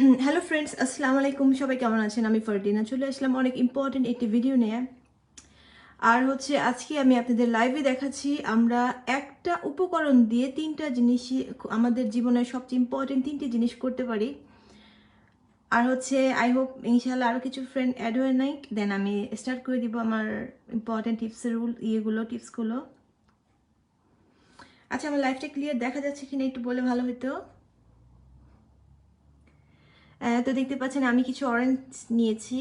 Hello friends আসসালামু আলাইকুম সবাই কেমন আছেন? আমি ফারদিনা চলে আসলাম অনেক ইম্পর্টেন্ট একটি ভিডিও নিয়ে। আর হচ্ছে আজকে আমি আপনাদের লাইভে দেখাচ্ছি, আমরা একটা উপকরণ দিয়ে তিনটা জিনিস আমাদের জীবনের সবচেয়ে ইম্পর্টেন্ট তিনটি জিনিস করতে পারি। আর হচ্ছে আই হোপ ইনশাল্লাহ আরও কিছু ফ্রেন্ড অ্যাড হয়ে নাই। দেন আমি স্টার্ট করে দিব আমার ইম্পর্টেন্ট টিপসের রুল ইয়েগুলো টিপসগুলো আচ্ছা আমার লাইফটা ক্লিয়ার দেখা যাচ্ছে কিনা একটু বলে ভালো হতো তো দেখতে পাচ্ছেন আমি কিছু অরেঞ্জ নিয়েছি।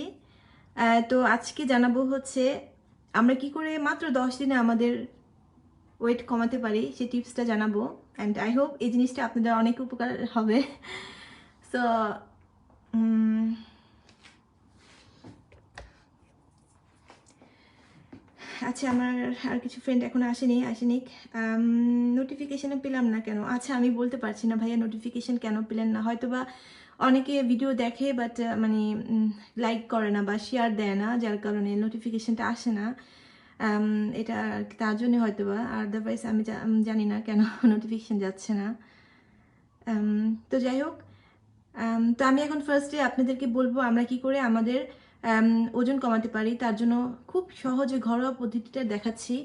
তো আজকে জানাব হচ্ছে, আমরা কি করে মাত্র দশ দিনে আমাদের ওয়েট কমাতে পারি সেই টিপসটা জানাব। অ্যান্ড আই হোপ এই জিনিসটা আপনাদের অনেক উপকার হবে। সো আচ্ছা আমার আর কিছু ফ্রেন্ড এখন আসেনি আসেনি। নোটিফিকেশনে পেলাম না কেন? আচ্ছা আমি বলতে পারছি না ভাইয়া নোটিফিকেশন কেন পেলেন না? হয়তো বা অনেকে ভিডিও দেখে বাট মানে লাইক করে না বা শেয়ার দেয় না, যার কারণে নোটিফিকেশানটা আসে না। এটা তার জন্য হয়তো বা আদারওয়াইজ আমি জানি না কেন নোটিফিকেশন যাচ্ছে না। তো যাই হোক তো আমি এখন ফার্স্টে আপনাদেরকে বলব, আমরা কি করে আমাদের ওজন কমাতে পারি। তার জন্য খুব সহজে ঘরোয়া পদ্ধতিটা দেখাচ্ছি।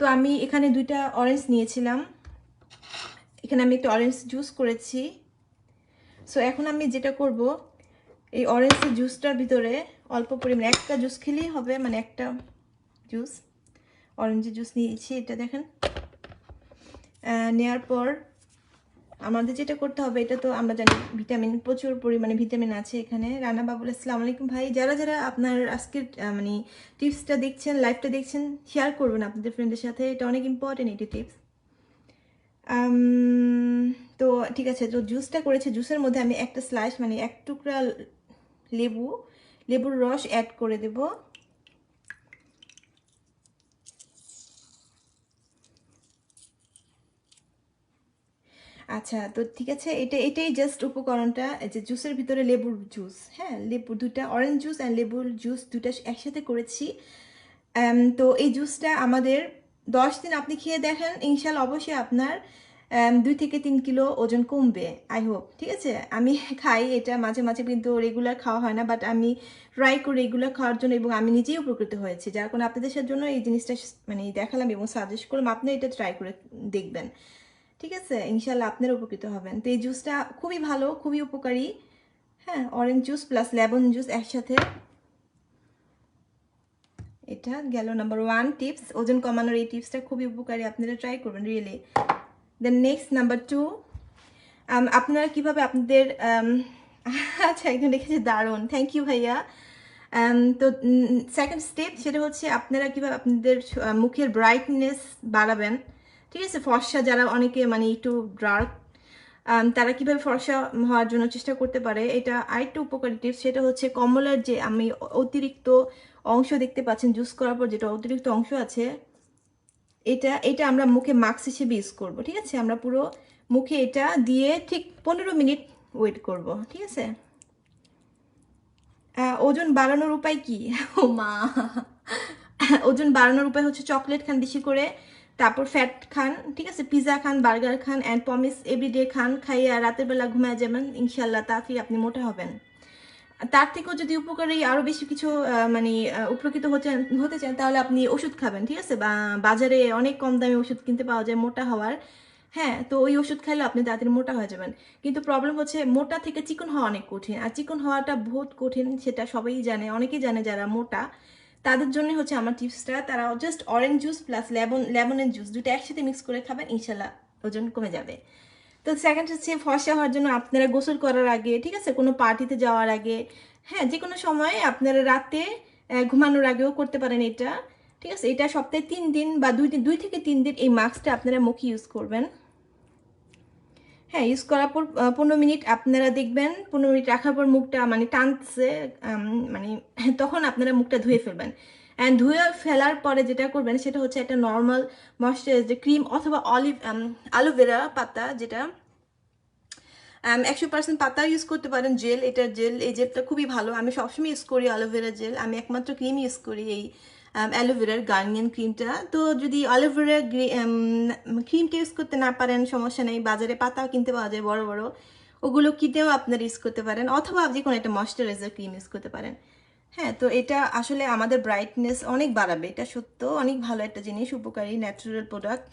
তো আমি এখানে দুইটা অরেঞ্জ নিয়েছিলাম। এখানে আমি একটা অরেঞ্জ জুস করেছি। সো এখন আমি যেটা করব এই অরেঞ্জের জুসটার ভিতরে অল্প পরিমাণে একটা জুস খেলেই হবে মানে একটা জুস অরেঞ্জের জুস নিয়েছি এটা দেখেন। আহ, নেওয়ার পর আমাদের যেটা করতে হবে এটা তো আমরা জানি ভিটামিন প্রচুর পরিমাণে ভিটামিন আছে এখানে। রানা বাবুল আসসালামু আলাইকুম ভাই। যারা যারা আপনার আজকের মানে টিপসটা দেখছেন লাইভটা দেখছেন শেয়ার করবেন আপনাদের ফ্রেন্ডের সাথে। এটা অনেক ইম্পর্টেন্ট এটি টিপস ঠিক আছে, তো জুসটা করেছে জুসের মধ্যে আমি একটা স্লাইস মানে এক টুকরা লেবু, লেবুর রস অ্যাড করে দেব। আচ্ছা তো ঠিক আছে, এটা, এটাই জাস্ট উপকরণটা যে জুসের ভিতরে লেবুর জুস হ্যাঁ লেবু দুটা অরেঞ্জ জুস অ্যান্ড লেবুর জুস দুটা একসাথে করেছি। তো এই জুসটা আমাদের দশ দিন আপনি খেয়ে দেখেন ইনশাল অবশ্যই আপনার দুই থেকে তিন কিলো ওজন কমবে আই হোপ ঠিক আছে? আমি খাই, এটা মাঝে মাঝে কিন্তু রেগুলার খাওয়া হয় না বাট আমি ট্রাই করি রেগুলার খাওয়ার জন্য এবং আমি নিজেই উপকৃত হয়েছি। যার কারণে আপনাদের জন্য এই জিনিসটা মানে দেখালাম এবং সাজেস্ট করলাম, আপনি এটা ট্রাই করে দেখবেন, ঠিক আছে? ইনশাল্লাহ আপনারা উপকৃত হবেন। তো এই জুসটা খুবই ভালো, খুবই উপকারী হ্যাঁ orange juice plus lemon juice একসাথে। এটা গেল নাম্বার ওয়ান টিপস ওজন কমানোর এই টিপসটা খুবই উপকারী, আপনারা ট্রাই করবেন really then next number two আপনারা কীভাবে আপনাদের um, আচ্ছা একজন লিখেছে দারুণ। থ্যাংক ইউ ভাইয়া। Um, তো সেকেন্ড স্টেপ সেটা হচ্ছে আপনারা কীভাবে আপনাদের মুখের ব্রাইটনেস বাড়াবেন। ঠিক আছে ফর্সা যারা অনেকে মানে একটু ডার্ক তারা কীভাবে ফর্সা হওয়ার জন্য চেষ্টা করতে পারে এটা আরেকটা উপকারী টিপস সেটা হচ্ছে কমলার যে আমি অতিরিক্ত অংশ দেখতে পাচ্ছেন জুস করার পর যেটা অতিরিক্ত অংশ আছে এটা এটা আমরা মুখে মাস্ক হিসেবে ইউজ করব, ঠিক আছে? আমরা পুরো মুখে এটা দিয়ে ঠিক পনেরো মিনিট ওয়েট করব, ঠিক আছে? ওজন বাড়ানোর উপায় কি? ও মা! ওজন বাড়ানোর উপায় হচ্ছে চকলেট খান বেশি করে, তারপর ফ্যাট খান, ঠিক আছে? পিৎজা খান বার্গার খান অ্যান্ড পমিস এভরিডে খান, খাইয়ে রাতের বেলা ঘুমায় যাবেন ইনশাল্লাহ তাড়াতাড়ি আপনি মোটা হবেন। তার থেকেও যদি উপকারী আরও বেশি কিছু মানে উপকৃত হতে হতে চান, তাহলে আপনি ওষুধ খাবেন, ঠিক আছে? বা বাজারে অনেক কম দামে ওষুধ কিনতে পাওয়া যায় মোটা হওয়ার। হ্যাঁ তো ওই ওষুধ খাইলে আপনি তাড়াতাড়ি মোটা হয়ে যাবেন। কিন্তু প্রবলেম হচ্ছে মোটা থেকে চিকন হওয়া অনেক কঠিন। আর চিকন হওয়াটা বহুত কঠিন, সেটা সবাই জানে, অনেকেই জানে যারা মোটা। তাদের জন্য হচ্ছে আমার টিপসটা, তারা just orange juice plus lemon লেমনের juice দুটো একসাথে মিক্স করে খাবেন, ইনশাল্লাহ ওজন কমে যাবে। তো সেকেন্ড হচ্ছে ফর্সা হওয়ার জন্য আপনারা গোসল করার আগে, ঠিক আছে? কোনো পার্টিতে যাওয়ার আগে হ্যাঁ যে কোনো সময় আপনারা রাতে ঘুমানোর আগেও করতে পারেন এটা, ঠিক আছে? এটা সপ্তাহে তিন দিন বা দুই দিন, দুই থেকে তিন দিন এই মাস্কটা আপনারা মুখে ইউজ করবেন। হ্যাঁ ইউজ করার পর পনেরো মিনিট আপনারা দেখবেন, পনেরো মিনিট রাখার পর মুখটা মানে টানছে মানে তখন আপনারা মুখটা ধুয়ে ফেলবেন। অ্যান্ড ধুয়ে ফেলার পরে যেটা করবেন, সেটা হচ্ছে একটা নর্মাল ময়শ্চারাইজার ক্রিম অথবা অলিভ অ্যালোভেরা পাতা যেটা একশো পার্সেন্ট পাতা ইউজ করতে পারেন জেল এটা জেল এই জেলটা খুবই ভালো। আমি সবসময় ইউজ করি অ্যালোভেরা জেল আমি একমাত্র ক্রিম ইউজ করি এই অ্যালোভেরার গার্নিয়ান ক্রিমটা তো যদি অ্যালোভেরা ক্রিমটা ইউজ করতে না পারেন, সমস্যা নেই, বাজারে পাতাও কিনতে পাওয়া যায়, বড় বড়। ওগুলো কিনেও আপনারা ইউজ করতে পারেন, অথবা যে কোনো একটা ময়শ্চারাইজার ক্রিম ইউজ করতে পারেন। হ্যাঁ তো এটা আসলে আমাদের ব্রাইটনেস অনেক বাড়াবে। এটা সত্য অনেক ভালো একটা জিনিস, উপকারী ন্যাচারাল প্রোডাক্ট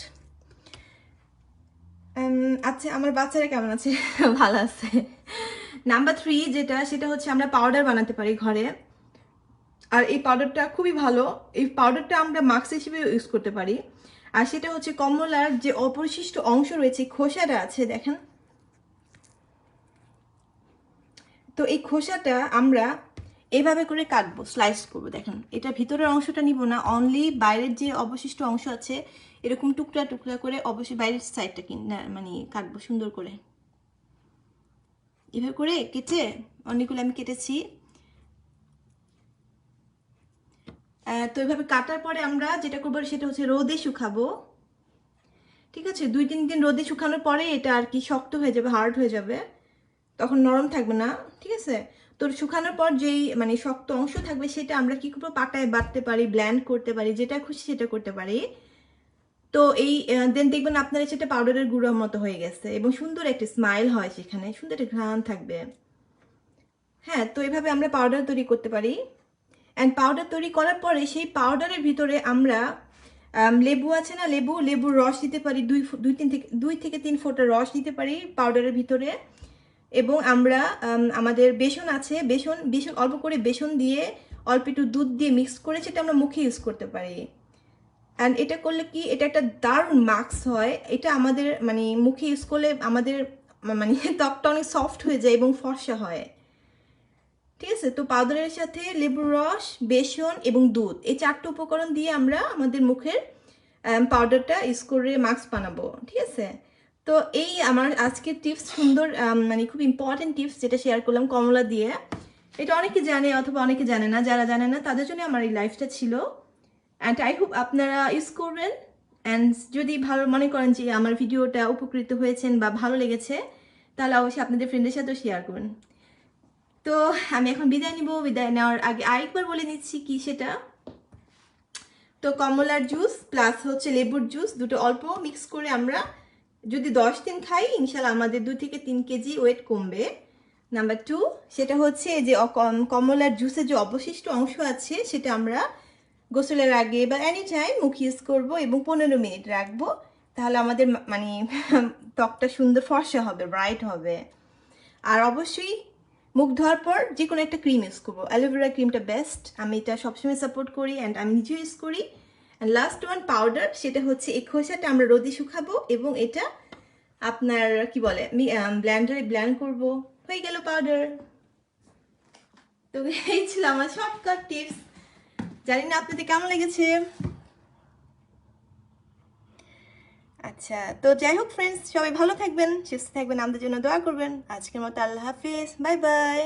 আচ্ছা আমার বাচ্চারা কেমন আছে? ভালো আছে। নাম্বার থ্রি যেটা, সেটা হচ্ছে আমরা পাউডার বানাতে পারি ঘরে। আর এই পাউডারটা খুবই ভালো। এই পাউডারটা আমরা মাস্ক হিসেবে ইউজ করতে পারি। আর সেটা হচ্ছে কমলার যে অপরিশিষ্ট অংশ রয়েছে, খোসাটা আছে, দেখেন। তো এই খোসাটা আমরা এভাবে করে কাটবো স্লাইস করব। দেখেন, এটা ভিতরের অংশটা নিব না অনলি বাইরের যে অবশিষ্ট অংশ আছে, এরকম টুকরা টুকরা করে অবশ্যই বাইরের সাইডটা কিন মানে কাটবো সুন্দর করে। এভাবে করে কেটে অনেকগুলো আমি কেটেছি। তো এভাবে কাটার পরে আমরা যেটা করব সেটা হচ্ছে রোদে শুকাবো। ঠিক আছে? দুই, তিন দিন রোদে শুকানোর পরে এটা আর কি শক্ত হয়ে যাবে হার্ড হয়ে যাবে। তখন নরম থাকবে না, ঠিক আছে? তো শুকানোর পর যেই মানে শক্ত অংশ থাকবে সেটা আমরা কি করব? পাটায় বাটতে পারি ব্ল্যান্ড করতে পারি, যেটা খুশি সেটা করতে পারি। তো এই দেন দেখবেন আপনার সেটা পাউডারের গুঁড়োর মতো হয়ে গেছে এবং সুন্দর একটা স্মাইল হয় সেখানে, সুন্দর একটা ঘ্রাণ থাকবে। হ্যাঁ তো এভাবে আমরা পাউডার তৈরি করতে পারি। অ্যান্ড পাউডার তৈরি করার পরে সেই পাউডারের ভিতরে আমরা লেবু আছে না? লেবু, লেবুর রস দিতে পারি, দুই দুই তিন থেকে, দুই থেকে তিন ফোঁটা রস দিতে পারি পাউডারের ভিতরে। এবং আমরা আমাদের বেসন আছে, বেসন বেসন, অল্প করে বেসন দিয়ে অল্প একটু দুধ দিয়ে মিক্স করে সেটা আমরা মুখে ইউজ করতে পারি। অ্যান্ড এটা করলে কি, এটা একটা দারুণ মাস্ক হয়। এটা আমাদের মানে মুখে ইউজ করলে আমাদের মানে ত্বকটা অনেক সফট হয়ে যায় এবং ফর্সা হয়। ঠিক আছে? তো পাউডারের সাথে লেবুর রস, বেসন এবং দুধ, এই চারটে উপকরণ দিয়ে আমরা আমাদের মুখের পাউডারটা ইউজ করে মাস্ক বানাবো। ঠিক আছে? তো এই আমার আজকের টিপস সুন্দর মানে খুব ইম্পর্টেন্ট টিপস যেটা শেয়ার করলাম কমলা দিয়ে, এটা অনেকে জানে অথবা অনেকে জানে না, যারা জানে না, তাদের জন্য আমার এই লাইফটা ছিল। অ্যান্ড আই হোপ আপনারা ইউজ করবেন। অ্যান্ড যদি ভালো মনে করেন যে আমার ভিডিওটা উপকৃত হয়েছেন বা ভালো লেগেছে, তাহলে অবশ্যই আপনাদের ফ্রেন্ডের সাথেও শেয়ার করবেন তো আমি এখন বিদায় নিব। বিদায় নেওয়ার আগে আরেকবার বলে নিচ্ছি কি সেটা। তো কমলার জুস প্লাস হচ্ছে লেবুর জুস দুটো অল্প মিক্স করে আমরা যদি দশ দিন খাই, ইনশাল্লাহ আমাদের দু থেকে তিন কেজি ওয়েট কমবে। নাম্বার টু সেটা হচ্ছে যে কম- কমলার জুসের যে অবশিষ্ট অংশ আছে, সেটা আমরা গোসলের আগে বা এনি টাইম মুখ ইউজ করব এবং পনেরো মিনিট রাখব। তাহলে আমাদের মানে ত্বকটা সুন্দর ফর্সা হবে ব্রাইট হবে। আর অবশ্যই মুখ ধোয়ার পর যে কোনো একটা ক্রিম ইউজ করব। অ্যালোভেরা ক্রিমটা বেস্ট আমি এটা সবসময় সাপোর্ট করি অ্যান্ড আমি নিজেও ইউজ করি। লাস্ট ওয়ান পাউডার সেটা হচ্ছে এই খোসাটা আমরা রোদে শুকাবো এবং এটা আপনার, কি বলে ব্ল্যান্ডারে ব্ল্যান্ড করব। হয়ে গেল পাউডার তো এই ছিল আমার শর্টকাট টিপস জানি না আপনাদের কেমন লেগেছে। আচ্ছা তো যাই হোক ফ্রেন্ডস সবাই ভালো থাকবেন, সুস্থ থাকবেন, আমাদের জন্য দোয়া করবেন। আজকের মতো আল্লাহ হাফিজ বাই বাই